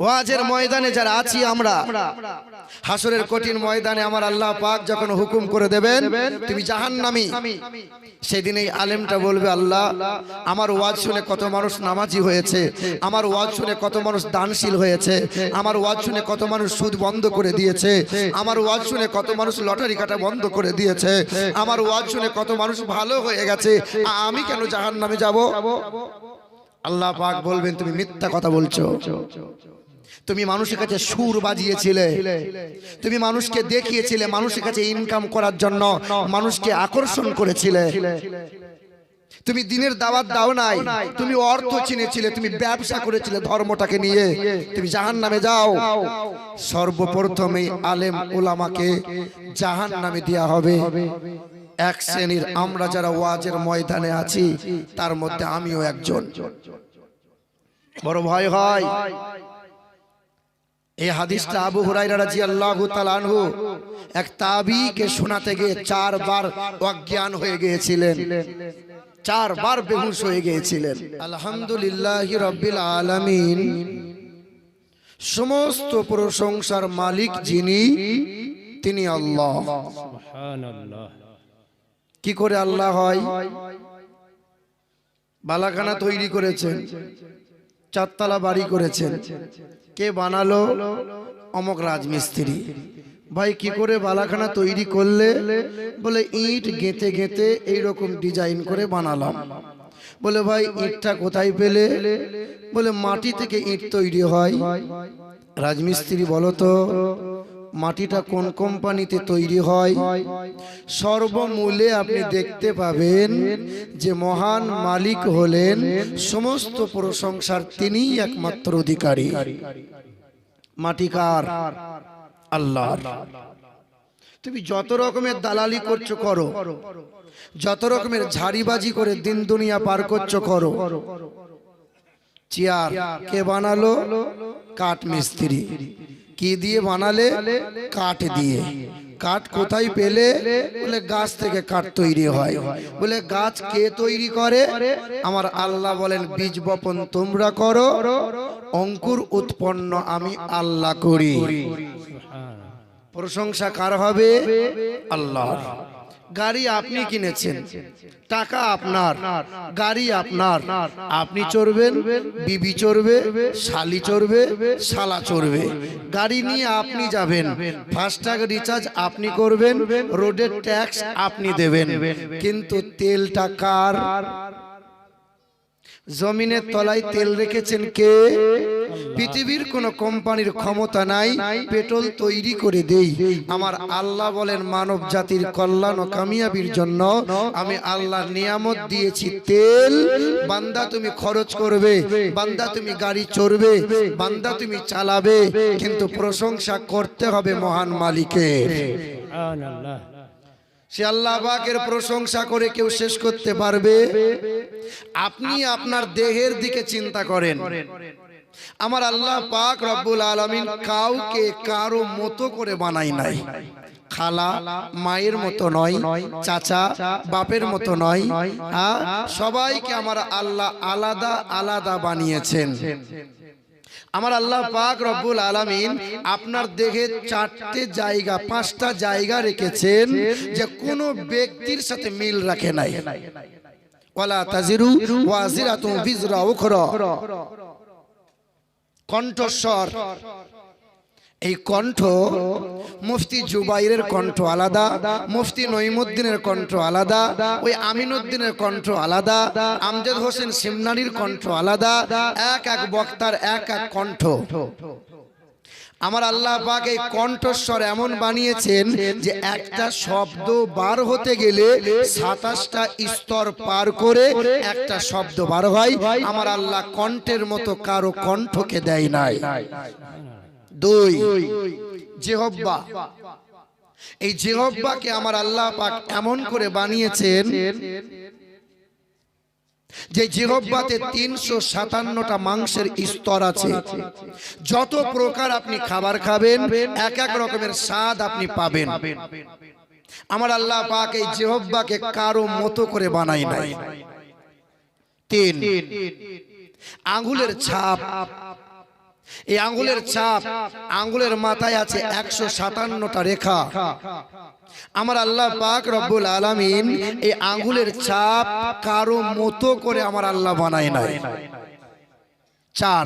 ওয়াজের ময়দানে যারা আছি আমরা হাসরের কঠিন ময়দানে আমার আল্লাহ পাক যখন হুকুম করে দেবেন তুমি জাহান্নামী। সেদিন এই আলেমটা বলবে আল্লাহ আমার ওয়াজ শুনে কত মানুষ নামাজি হয়েছে আমার ওয়াজ শুনে কত মানুষ দানশীল হয়েছে আমার ওয়াজ শুনে কত মানুষ সুদ বন্ধ করে দিয়েছে আমার ওয়াজ শুনে কত মানুষ লটারি কাটা বন্ধ করে দিয়েছে আমার ওয়াজ শুনে কত মানুষ ভালো হয়ে গেছে আমি কেন জাহান্নামে যাব? আল্লাহ পাক বলবেন তুমি মিথ্যা কথা বলছো তুমি মানুষের কাছে সুর বাজিয়েছিলে। তুমি মানুষকে দেখিয়েছিলে মানুষের কাছে ইনকাম করার জন্য মানুষকে আকর্ষণ করেছিলে। তুমি দিনের দাওয়াত দাও নাই তুমি অর্থ চিনেছিলে তুমি ব্যবসা করেছিলে ধর্মটাকে নিয়ে। তুমি জাহান নামে যাও। সর্বপ্রথমে আলেম ওলামাকে জাহান নামে দেওয়া হবে। এক শ্রেণির আমরা যারা ওয়াজের ময়দানে আছি তার মধ্যে আমিও একজন। বড় ভয় হয়। এই হাদিসটা আবু হুরাইরা রাদিয়াল্লাহু তাআলা আনহু এক তাবিকে শোনাতে গিয়ে চারবার অজ্ঞান হয়ে গিয়েছিলেন। চারবার বেহুশ হয়ে গিয়েছিলেন। আলহামদুলিল্লাহি রাব্বিল আলামিন। সমস্ত প্রশংসার মালিক যিনি তিনি আল্লাহ। সুবহানাল্লাহ। কি করে আল্লাহ হয়? বালাখানা তৈরি করেছেন। চারতলা বাড়ি করেছেন। কে বানালো? অমক রাজমিস্ত্রি। ভাই, কি করে বালাখানা তৈরি করলে? বলে, ইট গেঁথে গেঁথে এইরকম ডিজাইন করে বানালাম। বলে, ভাই, ইটটা কোথায় পেলে? বলে, মাটি থেকে ইট তৈরি হয়। রাজমিস্ত্রি বলো তো মাটিটা কোন কোম্পানিতে তৈরি হয়? সর্বমূলে আপনি দেখতে পাবেন যে মহান মালিক হলেন সমস্ত প্রশংসার তিনিই একমাত্র অধিকারী। মাটিকার আল্লাহ তুমি যত রকমের দালালি করছ করো, যত রকমের ঝাড়িবাজি করে দিন দুনিয়া পার করছ করো। চেয়ার কে বানালো? কাঠ মিস্ত্রি কি দিয়ে বানালে? কাঠ দিয়ে। কাঠ কোথায় পেলে? বলে গাছ থেকে কাঠ তৈরি হয়। বলে গাছ কে তৈরি করে? আমার আল্লাহ বলেন, বীজ বপন তোমরা করো, অঙ্কুর উৎপন্ন আমি আল্লাহ করি। প্রশংসা কার হবে? আল্লাহ গাড়ি আপনি কিনেছেন টাকা আপনার গাড়ি আপনার আপনি চড়বেন বিবি চড়বে শালি চড়বে শালা চড়বে গাড়ি নিয়ে আপনি যাবেন ফাস্ট্যাগ রিচার্জ আপনি করবেন রোডের ট্যাক্স আপনি দেবেন। কিন্তু তেলটা কার? জমিনের তলায় তেল রেখেছেন কে? পৃথিবীর কোন কোম্পানির ক্ষমতা নাই, পেট্রোল তৈরি করে দেই। আমার আল্লাহ বলেন, মানব জাতির কল্যাণ ও কামিয়াবির জন্য আমি আল্লাহ নিয়ামত দিয়েছি। তেল, বান্দা তুমি খরচ করবে, বান্দা তুমি গাড়ি চড়বে, বান্দা তুমি চালাবে, কিন্তু প্রশংসা করতে হবে মহান মালিকের। সে আল্লাহ পাকের প্রশংসা করে কেউ শেষ করতে পারবে? আপনি আপনার দেহের দিকে চিন্তা করেন। আমার আল্লাহ পাক রব্বুল আলমিন কাউকে কারও মতো করে বানাই নাই। খালা, মায়ের মতো নয়, চাচা, বাপের মতো নয় সবাইকে আমার আল্লাহ আলাদা আলাদা বানিয়েছেন। আমার আল্লাহ পাক রব্বুল আলামিন আপনার দেহে চারটে জায়গা, পাঁচটা জায়গা রেখেছেন যে কোনো ব্যক্তির সাথে মিল রাখে নাই। ওয়ালা তাজিরু ওয়াজিরাতুন বিজরা উখরা। কণ্ঠস্বর। এই কণ্ঠ মুফতি জুবাইরের কণ্ঠ আলাদা, মুফতি নইমুদ্দিনের কণ্ঠ আলাদা, ওই আমিনুদ্দিনের কণ্ঠ আলাদা, আমজাদ হোসেন সিমনানির কণ্ঠ আলাদা, এক এক বক্তার এক এক কণ্ঠ। আমার আল্লাহ পাক এই কণ্ঠস্বর এমন বানিয়েছেন যে একটা শব্দ বার হতে গেলে সাতাশটা স্তর পার করে একটা শব্দ বার হয়। আমার আল্লাহ কণ্ঠের মতো কারও কণ্ঠকে দেয় নাই। দুই, জেহব্বা। এই জেহব্বাকে আমার আল্লাহ পাক এমন করে বানিয়েছেন যে জিহব্বাতে তিনশো সাতান্নটা মাংসের স্তর আছে। যত প্রকার আপনি খাবার খাবেন এক এক রকমের স্বাদ আপনি পাবেন। আমার আল্লাহ পাক এই জেহব্বাকে কারও মতো করে বানাই নাই। তিন। আঙ্গুলের ছাপ। এই আঙ্গুলের চাপ আঙ্গুলের মাথায় আছে একশো সাতান্নটা রেখা। আমার আল্লাহ পাক রব্বুল আলমিন এই আঙ্গুলের চাপ কারও মতো করে আমার আল্লাহ বানায় নাই। চার,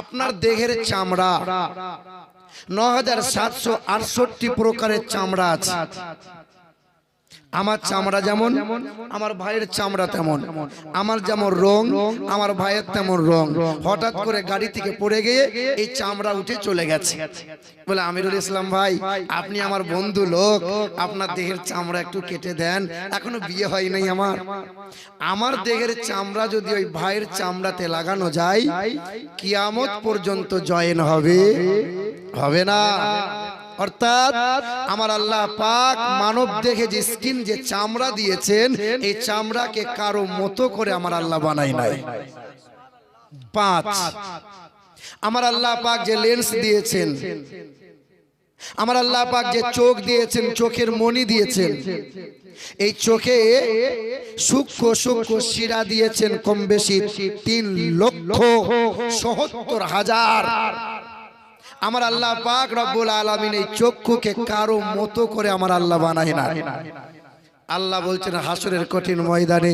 আপনার দেহের চামড়া। ন হাজার সাতশো আটষট্টি প্রকারের চামড়া আছে। আমার চামড়া যেমন আমার ভাইয়ের চামড়া তেমন। আমার যেমন রং আমার ভাইয়ের তেমন রং। হঠাৎ করে গাড়ি থেকে পড়ে গিয়ে এই চামড়া উঠে চলে গেছে। বলে আমিরুল ইসলাম ভাই আপনি আমার বন্ধু লোক। আপনার দেহের চামড়া একটু কেটে দেন। এখনও বিয়ে হয় নাই আমার। আমার। দেহের চামড়া যদি ওই ভাইয়ের চামড়াতে লাগানো যায় কিয়ামত পর্যন্ত জয়েন হবে। হবে না। অর্থাৎ আমার আল্লাহ পাক মানব দেখে যে স্কিন, যে চামড়া দিয়েছেন, এই চামড়াকে কারও মতো করে আমার আল্লাহ বানাই নাই। পাঁচ, আমার আল্লাহ পাক যে লেন্স দিয়েছেন, আমার আল্লাহ পাক যে চোখ দিয়েছেন, চোখের মনি দিয়েছেন, এই চোখে সূক্ষ্ম সূক্ষ্ম শিরা দিয়েছেন কম বেশি তিন লক্ষ সহত্তর হাজার। আমার আল্লাহ পাক রব্বুল আলামিন এই চক্ষুকে কারও মতো করে আমার আল্লাহ বানায় না। আল্লাহ বলছেন, হাসরের কঠিন ময়দানে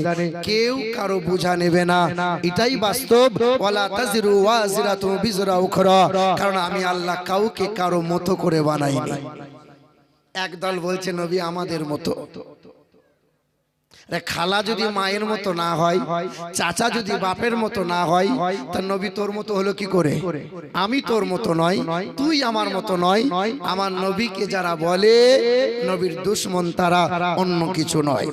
কেউ কারও বোঝা নেবে না। এটাই বাস্তব। ওয়ালা তাজিরু ওয়াজিরাতু বিজরা উখরা। কারণ আমি আল্লাহ কাউকে কারও মতো করে বানাইনি। একদল বলছে, নবী আমাদের মতো। খালা যদি মায়ের মতো না হয় চাচা যদি বাপের মতো না হয় তা নবী তোর মতো হলো কি করে? আমি তোর মতো নয় তুই আমার মতো নয় আমার নবীকে যারা বলে নবীর দুশ্মন তারা অন্য কিছু নয়।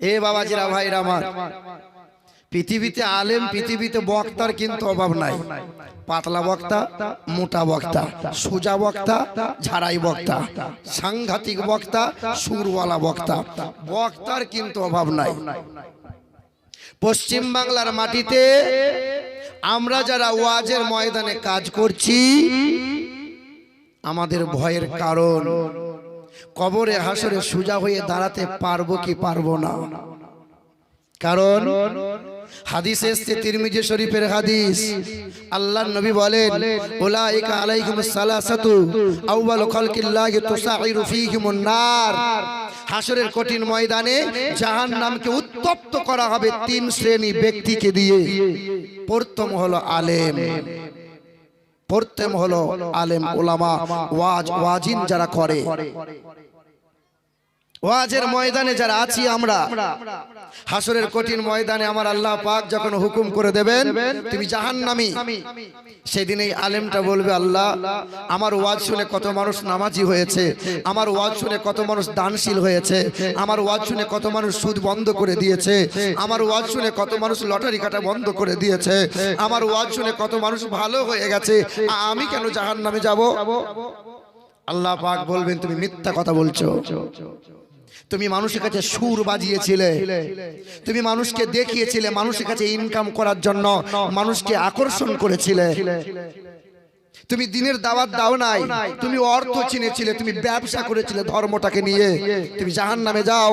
এ বাবাজিরা ভাইরা আমার। পৃথিবীতে আলেম পৃথিবীতে বক্তার কিন্তু অভাব নাই। পাতলা বক্তা মোটা বক্তা সোজা বক্তা ঝাড়াই বক্তা সাংঘাতিক বক্তা সুরওয়ালা বক্তা। বক্তার কিন্তু অভাব নাই। পশ্চিম বাংলার মাটিতে আমরা যারা ওয়াজের ময়দানে কাজ করছি আমাদের ভয়ের কারণ। কবরে হাসরে সোজা হয়ে দাঁড়াতে পারব কি পারব না? কারণ হাদিস এসছে তিরমিজি শরীফের হাদিস। আল্লাহর নবী বলেন উলাইকা আলাইহিমুস সালাসাতু আউয়ালু খালকিল্লাহি তুসাইরু ফীহিমুন নার। হাসরের কঠিন ময়দানে জাহান্নামকে উত্তপ্ত করা হবে তিন শ্রেণি ব্যক্তিকে দিয়ে। প্রথম হলো আলেম। প্রথম হলো আলেম ওলামা ওয়াজ ওয়াজিন যারা করে। ওয়াজের ময়দানে যারা আছি আমরা হাসরের কঠিন ময়দানে আমার আল্লাহ পাক যখন হুকুম করে দেবেন তুমি জাহান্নামী। সেদিন এই আলেমটা বলবে আল্লাহ আমার ওয়াজ শুনে কত মানুষ নামাজি হয়েছে আমার ওয়াজ শুনে কত মানুষ দানশীল হয়েছে আমার ওয়াজ শুনে কত মানুষ সুদ বন্ধ করে দিয়েছে আমার ওয়াজ শুনে কত মানুষ লটারি কাটা বন্ধ করে দিয়েছে আমার ওয়াজ শুনে কত মানুষ ভালো হয়ে গেছে আমি কেন জাহান্নামে যাব? আল্লাহ পাক বলবেন তুমি মিথ্যা কথা বলছো তুমি মানুষের কাছে সুর বাজিয়েছিলে। তুমি মানুষকে দেখিয়েছিলে মানুষের কাছে ইনকাম করার জন্য মানুষকে আকর্ষণ করেছিলে। তুমি দিনের দাওয়াত দাও নাই তুমি অর্থ চিনেছিলে তুমি ব্যবসা করেছিলে ধর্মটাকে নিয়ে। তুমি জাহান নামে যাও।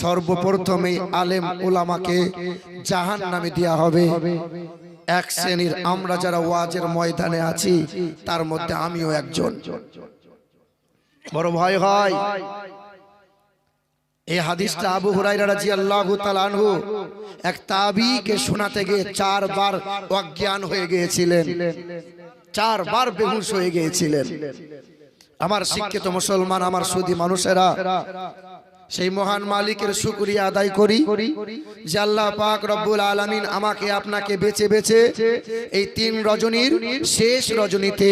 সর্বপ্রথমে আলেম ওলামাকে জাহান নামে দেওয়া হবে। এক শ্রেণির আমরা যারা ওয়াজের ময়দানে আছি তার মধ্যে আমিও একজন। বড় ভয় হয়। এই হাদিসটা আবু হুরাইরা রাজি আল্লাহ আনহু এক তাবিকে শোনাতে গিয়ে চারবার অজ্ঞান হয়ে গিয়েছিলেন। চারবার বেহুশ হয়ে গিয়েছিলেন। আমার শিক্ষিত মুসলমান আমার সুদী মানুষেরা সেই মহান মালিকের শুকরিয়া আদায় করি যে আল্লাহ পাক রব্বুল আলামিন আমাকে আপনাকে বেছে বেছে এই তিন রজনীর শেষ রজনীতে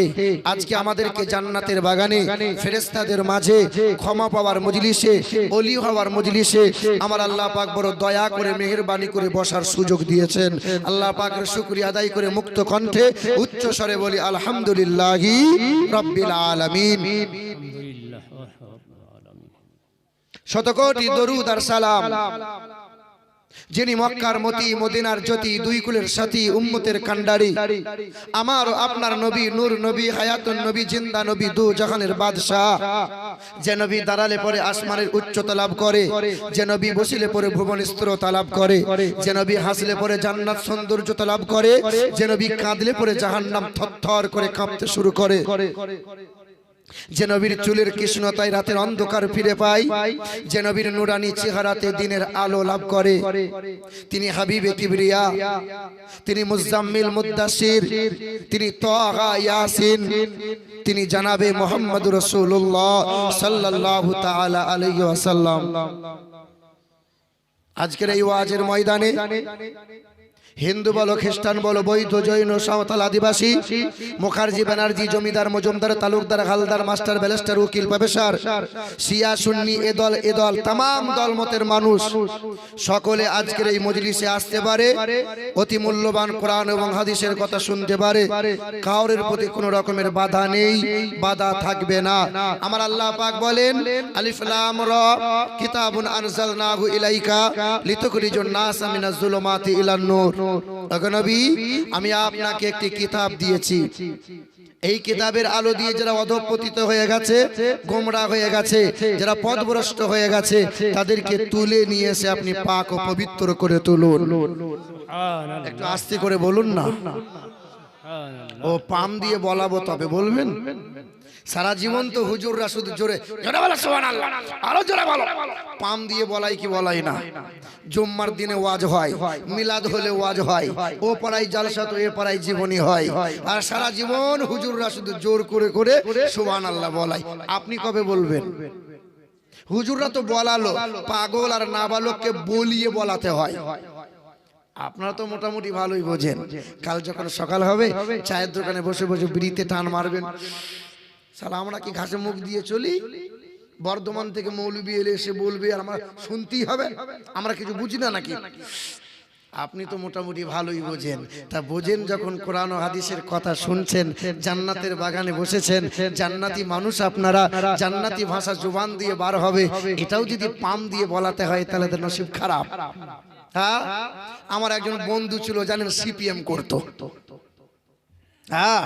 আজকে আমাদেরকে জান্নাতের বাগানে ফেরেস্তাদের মাঝে ক্ষমা পাওয়ার মজলিসে অলি হওয়ার মজলিসে আমার আল্লাহ পাক বড় দয়া করে, মেহেরবানি করে বসার সুযোগ দিয়েছেন। আল্লাহ পাকের শুকরিয়া আদায় করে মুক্ত কণ্ঠে উচ্চ স্বরে বলি, আলহামদুলিল্লাহি রব্বিল আলামিন। শতকোটি দরুদ আর সালাম। যিনি মক্কার মতি মদিনার জ্যোতি দুই কুলের সাথী উম্মতের কান্ডারি আমার আপনার নবী নূর নবী হায়াতুন নবী জিন্দা নবী দু জাহানের বাদশাহ। যে নবী দাঁড়ালে পরে আসমানের উচ্চতা লাভ করে। যে নবী বসিলে পরে ভুবন স্থিরতা লাভ করে। যে নবী হাসলে পরে জান্নাত সৌন্দর্যতা লাভ করে। যে নবী কাঁদলে পরে জাহান্নাম থরথর করে কাঁপতে শুরু করে। যে নবীর চুলের কৃষ্ণতায় রাতের অন্ধকার ফিরে পায় যে নবীর নুরানি চেহারাতে দিনের আলো লাভ করে। তিনি হাবিবে কিবরিয়া, তিনি মুজাম্মিল মুদাসির তিনি তোহা ইয়াসিন, তিনি জানাবে মোহাম্মদ রসুল্লাহ তাআলা আলাইহি ওয়াসাল্লাম। আজকের এই ওয়াজের ময়দানে হিন্দু বলো খ্রিস্টান বলো বৈধ জৈন সাঁওতাল আদিবাসী মুখার্জি ব্যানার্জি জমিদার মজুমদার তালুকদার হালদার মাস্টার ব্যালেস্টার উকিল প্রফেসর সিয়া সুন্নি এ দল এ দল তাম দল মতের মানুষ। সকলে আজকের এই মজলিসে আসতে পারে অতি মূল্যবান কোরআন এবং হাদিসের কথা শুনতে পারে কাউরের প্রতি কোনো রকমের বাধা নেই বাধা থাকবে না। আমার আল্লাহ পাক বলেন আলিফ লাম র কিতাবুন আনজালনাহু ইলাইকা লিতুখরিজুন নাস মিনাজ জুলুমাতি ইলান নূর আমি আপনাকে একটি কিতাব দিয়েছি। এই কিতাবের আলো দিয়ে যারা অধপতিত হয়ে গেছে, গোমরা হয়ে গেছে, যারা পথভ্রষ্ট হয়ে গেছে, তাদেরকে তুলে নিয়ে এসে আপনি পাক ও পবিত্র করে তুলুন। একটু আস্তে করে বলুন না। ও পাম দিয়ে বলাবো তবে বলবেন? সারা জীবন তো হুজুররা শুধু জোরে জোরে বলো সুবহানাল্লাহ। আরও জোরে বলো। পাম দিয়ে বলাই কি বলাই না? জুম্মার দিনে ওয়াজ হয় মিলাদ হলে ওয়াজ হয় ও পাড়ায় জালসা তো এ পাড়ায় জীবনী হয়। আর সারা জীবন হুজুররা শুধু জোর করে করে সুবহানাল্লাহ বলাই। আপনি কবে বলবেন? হুজুররা তো বলালো। পাগল আর নাবালককে বলিয়ে বলাতে হয়। আপনারা তো মোটামুটি ভালোই বোঝেন। কাল যখন সকাল হবে চায়ের দোকানে বসে বসে বিড়িতে টান মারবেন। সালা আমরা কি ঘাসে মুখ দিয়ে চলি। বর্ধমান থেকে মৌলবি এলে এসে বলবে, আর আমরা শুনতেই হবে। আমরা কিছু বুঝি না নাকি? আপনি তো মোটামুটি ভালোই বোঝেন। তা বোঝেন যখন কোরআন হাদিসের কথা শুনছেন, জান্নাতের বাগানে বসেছেন, জান্নাতি মানুষ আপনারা, জান্নাতি ভাষা জুবান দিয়ে বার হবে। এটাও যদি পাম দিয়ে বলাতে হয়, তাহলে তো নসিব খারাপ। হ্যাঁ? আমার একজন বন্ধু ছিল, জানেন, সিপিএম করতো। হ্যাঁ?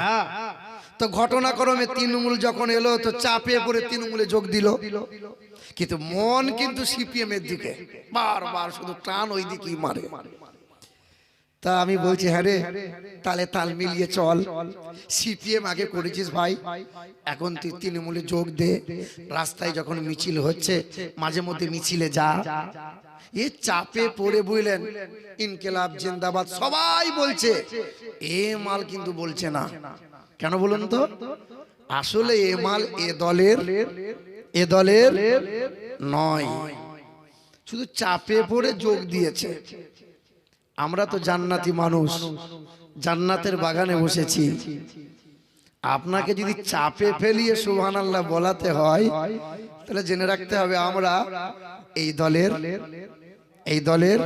তো ঘটনাক্রমে তৃণমূল যখন এলো, তো চাপে পড়ে তৃণমূলে যোগ দিল। কিন্তু মন কিন্তু সিপিএম এর দিকে। বারবার শুধু টান ওই দিকেই মারে। তা আমি বলছি হ্যাঁ রে, তালে তাল মিলিয়ে চল। সিপিএম আগে করেছিস ভাই। এখন তুই তৃণমূলে যোগ দে। রাস্তায় যখন মিছিল হচ্ছে, মাঝে মধ্যে মিছিলে যা। এ চাপে পড়ে বুঝলেন, ইনকেলাব, জিন্দাবাদ, সবাই বলছে। এ মাল কিন্তু বলছে না। কেন বলুন তো? আসলে এ মাল এ দলের এ দলের নয়। শুধু চাপে পড়ে যোগ দিয়েছে। আমরা তো জান্নাতি মানুষ। জান্নাতের বাগানে বসেছি। আপনাকে যদি চাপে ফেলিয়ে সুহান আল্লাহ বলাতে হয় তাহলে জেনে রাখতে হবে আমরা এই দলের এই দলের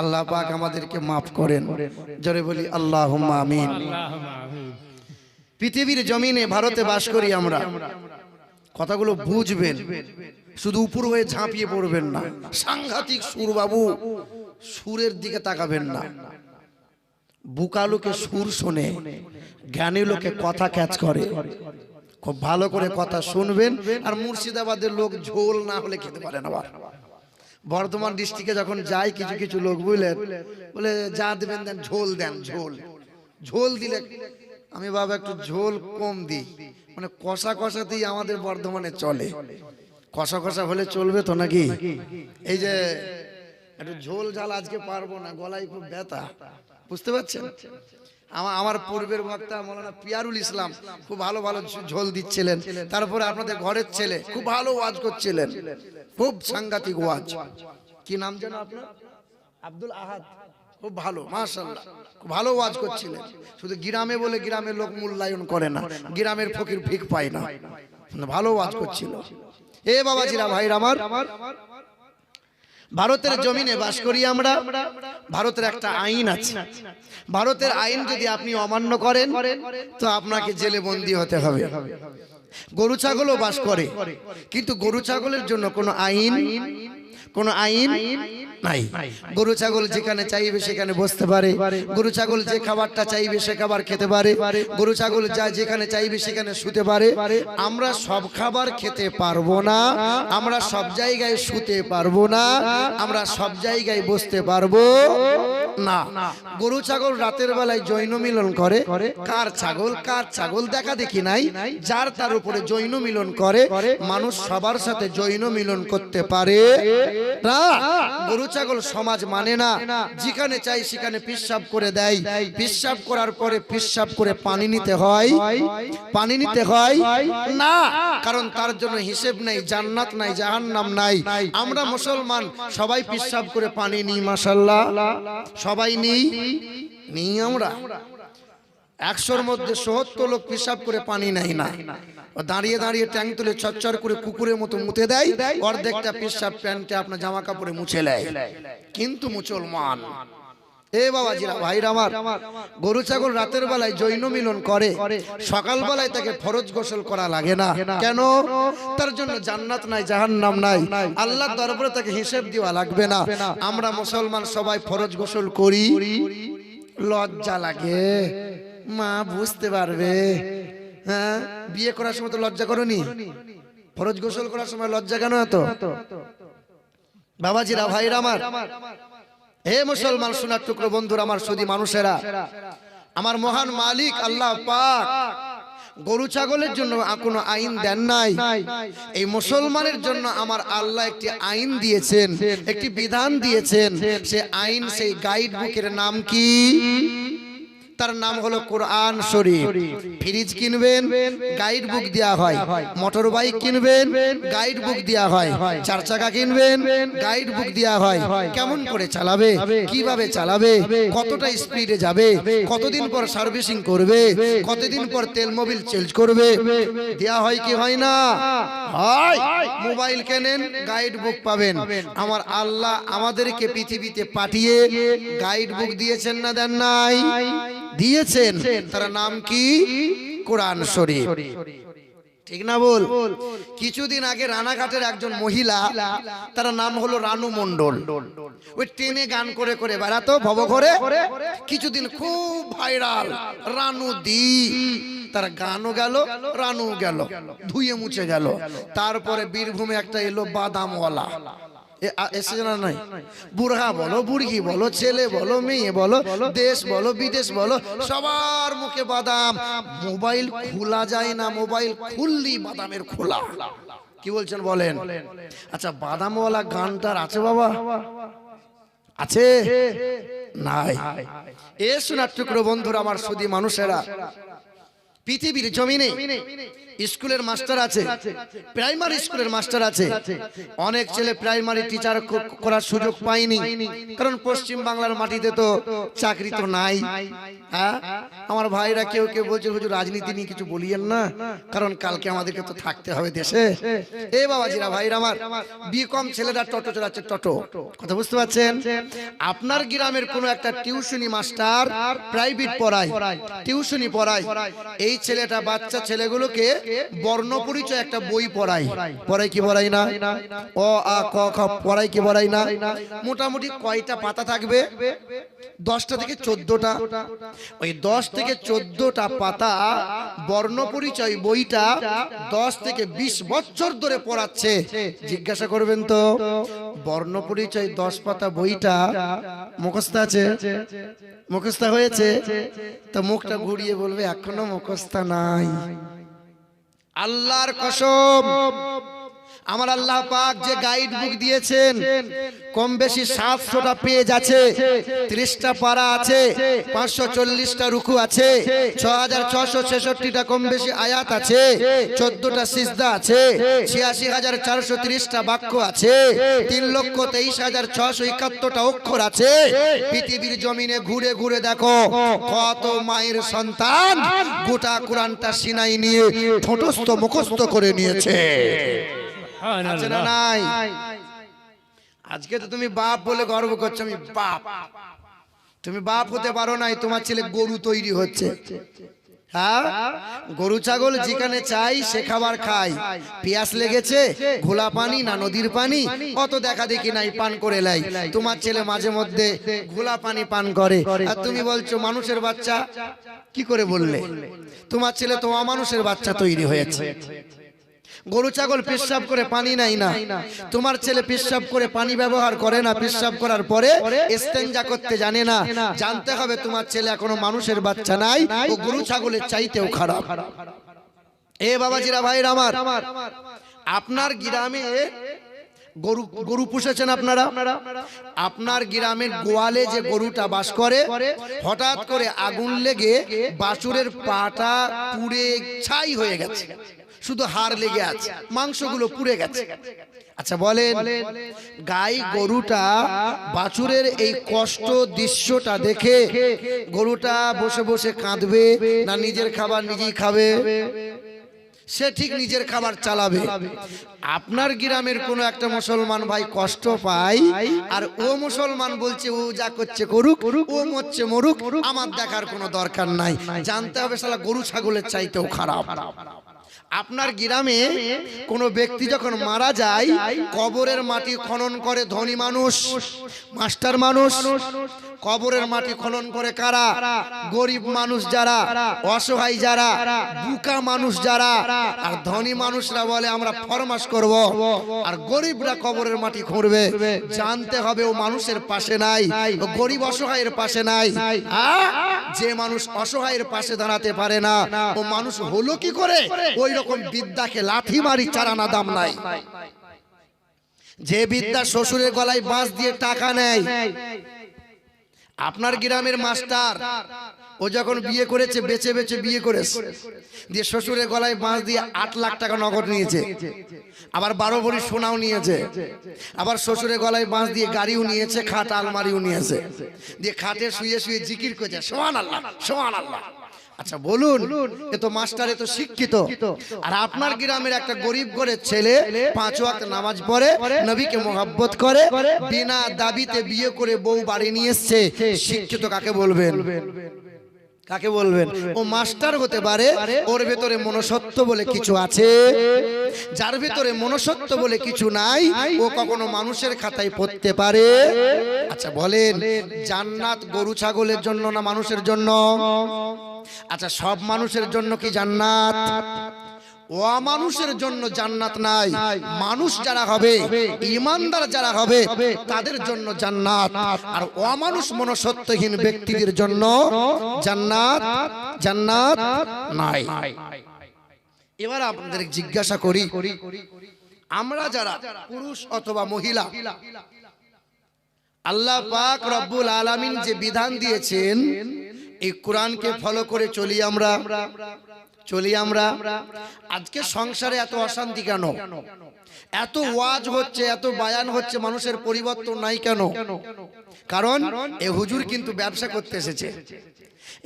আল্লাহ পাক আমাদেরকে মাফ করেন। জোরে বলি আল্লাহ আমিন। পৃথিবীর জমিনে ভারতে বাস করি আমরা। কথাগুলো বুঝবেন। শুধু উপর হয়ে ঝাঁপিয়ে পড়বেন না। সাংঘাতিক সুর বাবু। সুরের দিকে তাকাবেন না। বুকা লোকে সুর শোনে। জ্ঞানী লোকে কথা ক্যাচ করে। খুব ভালো করে কথা শুনবেন। আর মুর্শিদাবাদের লোক ঝোল না হলে খেতে পারে না আবার। বর্ধমান ডিস্ট্রিক্টে যখন যাই কিছু কিছু লোক বুঝলেন বলে যা দেবেন দেন ঝোল দেন ঝোল। ঝোল দিলে আমি বাবা একটু ঝোল কম দিই। মানে কষা কষাতেই আমাদের বর্ধমানে চলে। কষা কষা হলে চলবে তো নাকি? এই যে একটু ঝোল ঝাল আজকে পারব না, গলায় খুব ব্যথা। বুঝতে পারছেন? আমার আমার পূর্বের বক্তা মৌলানা পিয়ারুল ইসলাম খুব ভালো ভালো ঝোল দিচ্ছিলেন। তারপরে আপনাদের ঘরের ছেলে খুব ভালো ওয়াজ করছিলেন। খুব সাংঘাতিক ওয়াজ। কি নাম যেন আপনার? আব্দুল আহাদ। খুব ভালো মাশাল্লাহ খুব ভালো ওয়াজ করছিলেন। শুধু গ্রামে বলে গ্রামের লোক মূল্যায়ন করে না গ্রামের ফকির ভিক পায় না। ভালো ওয়াজ করছিল। এ বাবা বাবাজিরা ভাইর আমার ভারতের জমিনে বাস করি আমরা ভারতের একটা আইন আছে। ভারতের আইন যদি আপনি অমান্য করেন তো আপনাকে জেলে বন্দি হতে হবে। গরু ছাগলও বাস করে কিন্তু গরু ছাগলের জন্য কোনো আইন কোনো আইন নাই। গরু ছাগল যেখানে চাইবে সেখানে বসতে পারে। গরু ছাগল যে খাবারটা চাইবে সে খাবার খেতে পারে। গরু ছাগল যা যেখানে চাইবে সেখানে শুতে পারে। আমরা সব খাবার খেতে পারব না। আমরা সব জায়গায় শুতে পারব না। আমরা সব জায়গায় বসতে পারব। না। গরু ছাগল রাতের বেলায় জৈন মিলন করে। কার ছাগল কার ছাগল দেখা দেখি নাই, যার তার উপরে জৈন মিলন করে, মানুষ সবার সাথে জৈন মিলন করতে পারে। গরু ছাগল সমাজ মানে না। যেখানে চাই সেখানে পিসাব করে দেয়। পিসাব করার পরে পিসাব করে পানি নিতে হয়। পানি নিতে হয়? না, কারণ তার জন্য হিসেব নেই, জান্নাত নাই, জাহান্নাম নাই। আমরা মুসলমান, সবাই পিসাব করে পানি নিই মাসাল্লাহ সবাই নেই নেই আমরা। একশোর মধ্যে সত্তর লোক পিসাব করে পানি নেয় না। দাঁড়িয়ে দাঁড়িয়ে ট্যাং তুলে চচ্চর করে কুকুরের মতো মুতে দেয় অর্ধেকটা পিসাব প্যান্টে আপনার জামা কাপড়ে মুছে নেয়। কিন্তু মুসলমান এ বাবাজিরা ভাইরা আমার গরু ছাগল রাতের বেলায় জৈন মিলন করে সকাল বেলায় তাকে ফরজ গোসল করা লাগে না। কেন? তার জন্য জান্নাত নাই জাহান্নাম নাই। আল্লাহর দরবারে তাকে হিসেব দেওয়া লাগবে না। আমরা মুসলমান সবাই ফরজ গোসল করি। লজ্জা লাগে। মা বুঝতে পারবে। হ্যাঁ? বিয়ে করার সময় তো লজ্জা করনি? ফরজ গোসল করার সময় লজ্জা কেন এত? বাবাজিরা ভাইরা আমার। হে মুসলমান, সোনার টুকরো বন্ধুরা, আমার সুদি মানুষেরা, আমার মহান মালিক আল্লাহ পাক, গরু ছাগলের জন্য কোনো আইন দেন নাই। এই মুসলমানের জন্য আমার আল্লাহ একটি আইন দিয়েছেন, একটি বিধান দিয়েছেন, সে আইন, সেই গাইড বুকের নাম কি? তার নাম হলো কোরআন শরীফ। ফ্রিজ কিনবেন গাইড বুক দেওয়া হয়। মোটর বাইক কিনবেন গাইড বুক দেওয়া হয়। চার চাকা কিনবেন গাইড বুক দেওয়া হয়। কেমন করে চালাবে? কীভাবে চালাবে? কতটা স্পিডে যাবে? কতদিন পর সার্ভিসিং করবে? কতদিন পর তেল মোবিল চেঞ্জ করবে? দেওয়া হয় কি হয় না? হয়। মোবাইল কেনেন গাইড বুক পাবেন। আমার আল্লাহ আমাদেরকে পৃথিবীতে পাঠিয়ে গাইড বুক দিয়েছেন না দেন নাই? দিয়েছেন তার নাম কি? কোরআন শরীফ। ঠিক না বল? কিছুদিন আগে রানাঘাটের একজন মহিলা তার নাম হলো রানু মন্ডল ওই ট্রেনে গান করে করে বেড়াতো ভব করে কিছুদিন খুব ভাইরাল রানু দি। তার গানও গেল রানু গেল ধুয়ে মুছে গেল। তারপরে বীরভূমে একটা এলো বাদামওয়ালা। এসেছে না নাই। বুড়া বলো বুড়কি বলো ছেলে বলো মেয়ে বলো দেশ বলো বিদেশ বলো সবার মুখে বাদাম। মোবাইল খোলা যায় না মোবাইল খুললি বাদামের খোলা। কি বলছেন বলেন? আচ্ছা বাদামওয়ালা গানটার আছে বাবা? আছে? নাই। এ শোনার টুকরো বন্ধুরা আমার সুদী মানুষেরা। পৃথিবীর জমিনে স্কুলের মাস্টার আছে, প্রাইমারি স্কুলের মাস্টার আছে। অনেক ছেলে প্রাইমারি টিচার করার সুযোগ পায়নি। কারণ পশ্চিম বাংলার মাটিতে তো চাকরি তো নাই। হ্যাঁ? আমার ভাইরা কেউ কেউ বলছে, হুজুর, রাজনীতি নিয়ে কিছু বলিয়েন না। কারণ কালকে আমাদেরকে তো থাকতে হবে দেশে। এ বাবাজিরা, ভাইরা আমার বি কম ছেলেরা টোটো চালাচ্ছে, টটো। কথা বুঝতে পারছেন? আপনার গ্রামের কোনো একটা টিউশনি মাস্টার প্রাইভেট পড়ায়, টিউশনি পড়ায়। এই ছেলেটা, বাচ্চা ছেলেগুলোকে বর্ণ পরিচয় একটা বই পড়ায় পড়াই। কি পড়াই না? অ আ ক খ পড়াই কি পড়াই না? মোটামুটি কয়টা পাতা থাকবে? দশটা থেকে চোদ্দটা। ওই দশ থেকে চোদ্দটা পাতা বর্ণ পরিচয় বইটা দশ থেকে বিশ বছর ধরে পড়াচ্ছে। জিজ্ঞাসা করবেন তো বর্ণ পরিচয় দশ পাতা বইটা মুখস্থ আছে? মুখস্থ হয়েছে। তো মুখটা ঘুরিয়ে বলবে এখনও মুখস্থ নাই। আল্লাহর কসম। আমার আল্লাহ পাক যে গাইড বুক দিয়েছেন, কম বেশি সাতশোটা পেজ আছে, ত্রিশটা পারা আছে, পাঁচশো চল্লিশটা রুকু আছে ছ হাজার ছশো ছেষট্টিটা কম বেশি আয়াত আছে, চোদ্দটা সিজদা আছে, ছিয়াশি হাজার চারশো ত্রিশটা বাক্য আছে, তিন লক্ষ তেইশ হাজার ছশো একাত্তরটা অক্ষর আছে। পৃথিবীর জমিনে ঘুরে ঘুরে দেখো, কত মায়ের সন্তান গোটা কোরআনটা সিনাই নিয়ে ঠোঁটস্থ মুখস্থ করে নিয়েছে। আছে না নাই? আজকে তো তুমি বাপ বলে গর্ব করছ আমি বাপ। তুমি বাপ হতে পারো নাই তোমার ছেলে গরু তৈরি হচ্ছে। হ্যাঁ? গরু ছাগল যেখানে চাই সে খাবার খাই পিয়াস লেগেছে ঘোলা পানি না নদীর পানি? অত দেখা দেখি নাই পান করে লাই। তোমার ছেলে মাঝে মধ্যে ঘোলা পানি পান করে। আর তুমি বলছো মানুষের বাচ্চা? কি করে বললে? তোমার ছেলে তো অমানুষের বাচ্চা তৈরি হয়েছে। গরু, ছাগল পেশাব করে পানি নাই না। তোমার ছেলে পেশাব করে পানি ব্যবহার করে না, পেশাব করার পরে ইস্তেঞ্জা করতে জানে না। জানতে হবে তোমার ছেলে এখনও মানুষের বাচ্চা নাই ও গরু, ছাগলের চাইতেও খারাপ। এ বাবাজিরা, ভাইরা আমার, আপনার গ্রামে গরু গরু পুষেছেন আপনারা? আপনার গ্রামের গোয়ালে যে গরুটা বাস করে, হঠাৎ করে আগুন লেগে বাছুরের পাটা পুড়ে ছাই হয়ে গেছে। শুধু হাড় লেগে আছে মাংসগুলো পুড়ে গেছে। আচ্ছা বলেন গাই গরুটা বাছুরের এই কষ্ট দৃশ্যটা দেখে গরুটা বসে বসে কাঁদবে না নিজের খাবার নিজেই খাবে? সে ঠিক নিজের খাবার চালাবে। আপনার গ্রামের কোনো একটা মুসলমান ভাই কষ্ট পায় আর ও মুসলমান বলছে ও যা করছে করুক ও মরছে মরুক আমার দেখার কোনো দরকার নাই। জানতে হবে সালা গরু ছাগলের চাইতেও খারাপ। আপনার গ্রামে কোনো ব্যক্তি যখন মারা যায় কবরের মাটি খনন করে ধনী মানুষ মাস্টার মানুষ কবরের মাটি খনন করে কারা গরিব মানুষ যারা অসহায় যারা বুকা মানুষ যারা আর ধনী মানুষরা বলে আমরা ফরমাস করব। আর গরিবরা কবরের মাটি খুঁড়বে। জানতে হবে ও মানুষের পাশে নাই ও গরিব অসহায়ের পাশে নাই? যে মানুষ অসহায়ের পাশে দাঁড়াতে পারে না ও মানুষ হলো কি করে? ওই রকম বিদ্যাকে লাথি মারি চারানা দাম নাই। যে বিদ্যা শ্বশুরের গলায় বাঁশ দিয়ে টাকা নেয়। আপনার গ্রামের মাস্টার ও যখন বিয়ে করেছে বেচে বেচে বিয়ে করেছে। দিয়ে শ্বশুরের গলায় বাঁশ দিয়ে আট লাখ টাকা নগদ নিয়েছে। আবার বারো ভরি সোনাও নিয়েছে। আবার শ্বশুরের গলায় বাঁশ দিয়ে গাড়িও নিয়েছে খাট আলমারিও নিয়েছে। দিয়ে খাটে শুয়ে শুয়ে জিকির করেছে সোহান আল্লাহ সোহান আল্লাহ আচ্ছা বলুন এ তো মাস্টার এ তো শিক্ষিত। আর আপনার গ্রামের একটা গরিব ঘরের ছেলে পাঁচ ওয়াক্ত নামাজ পড়ে নবীকে মোহাব্বত করে বিনা দাবিতে বিয়ে করে বউ বাড়ি নিয়ে এসছে। শিক্ষিত কাকে বলবেন? কাকে বলবেন? ও মাস্টার হতে পারে ওর ভেতরে মনসত্ব বলে কিছু আছে। যার ভেতরে মনসত্ব বলে কিছু নাই ও কখনো মানুষের খাতায় পড়তে পারে। আচ্ছা বলেন। জান্নাত গরু ছাগলের জন্য না মানুষের জন্য? আচ্ছা সব মানুষের জন্য কি জান্নাত? অমানুষের জন্য জান্নাত নাই। মানুষ যারা হবে, ইমানদার যারা হবে, তাদের জন্য জান্নাত। আর অমানুষ মনসত্বহীন ব্যক্তিদের জন্য জান্নাত জান্নাত নাই। এবার আপনাদের জিজ্ঞাসা করি, আমরা যারা পুরুষ অথবা মহিলা, আল্লাহ পাক রব্বুল আলামিন যে বিধান দিয়েছেন এই কোরআনকে ফলো করে চলি আমরা চলি আমরা। আজকে সংসারে এত অশান্তি কেন? এত ওয়াজ হচ্ছে, এত বায়ান হচ্ছে, মানুষের পরিবর্তন নাই কেন? কারণ এ হুজুর কিন্তু ব্যবসা করতে এসেছে।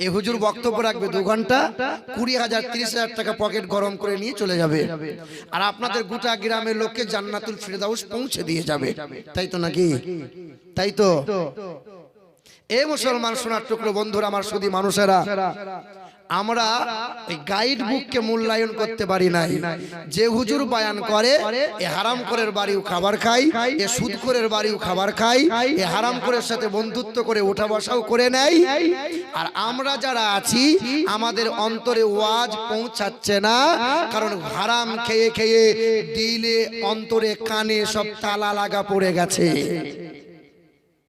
এ হুজুর বক্তব্য রাখবে দু ঘণ্টা, কুড়ি হাজার, তিরিশ হাজার টাকা পকেট গরম করে নিয়ে চলে যাবে। আর আপনাদের গোটা গ্রামের লোককে জান্নাতুল ফিরদাউস পৌঁছে দিয়ে যাবে। তাই তো নাকি? তাই তো? এ মুসলমান সোনার টুকরো বন্ধুরা, আমার শুধু মানুষেরা, আমরা এই গাইড বুককে মূল্যায়ন করতে পারি নাই। যে হুজুর বায়ান করে, এ হারাম করের বাড়িও খাবার খাই এ সুদ করের বাড়িও খাবার খাই এ হারাম করের সাথে বন্ধুত্ব করে ওঠা বসাও করে নেয়। আর আমরা যারা আছি, আমাদের অন্তরে ওয়াজ পৌঁছাচ্ছে না, কারণ হারাম খেয়ে খেয়ে দিলে অন্তরে কানে সব তালা লাগা পড়ে গেছে।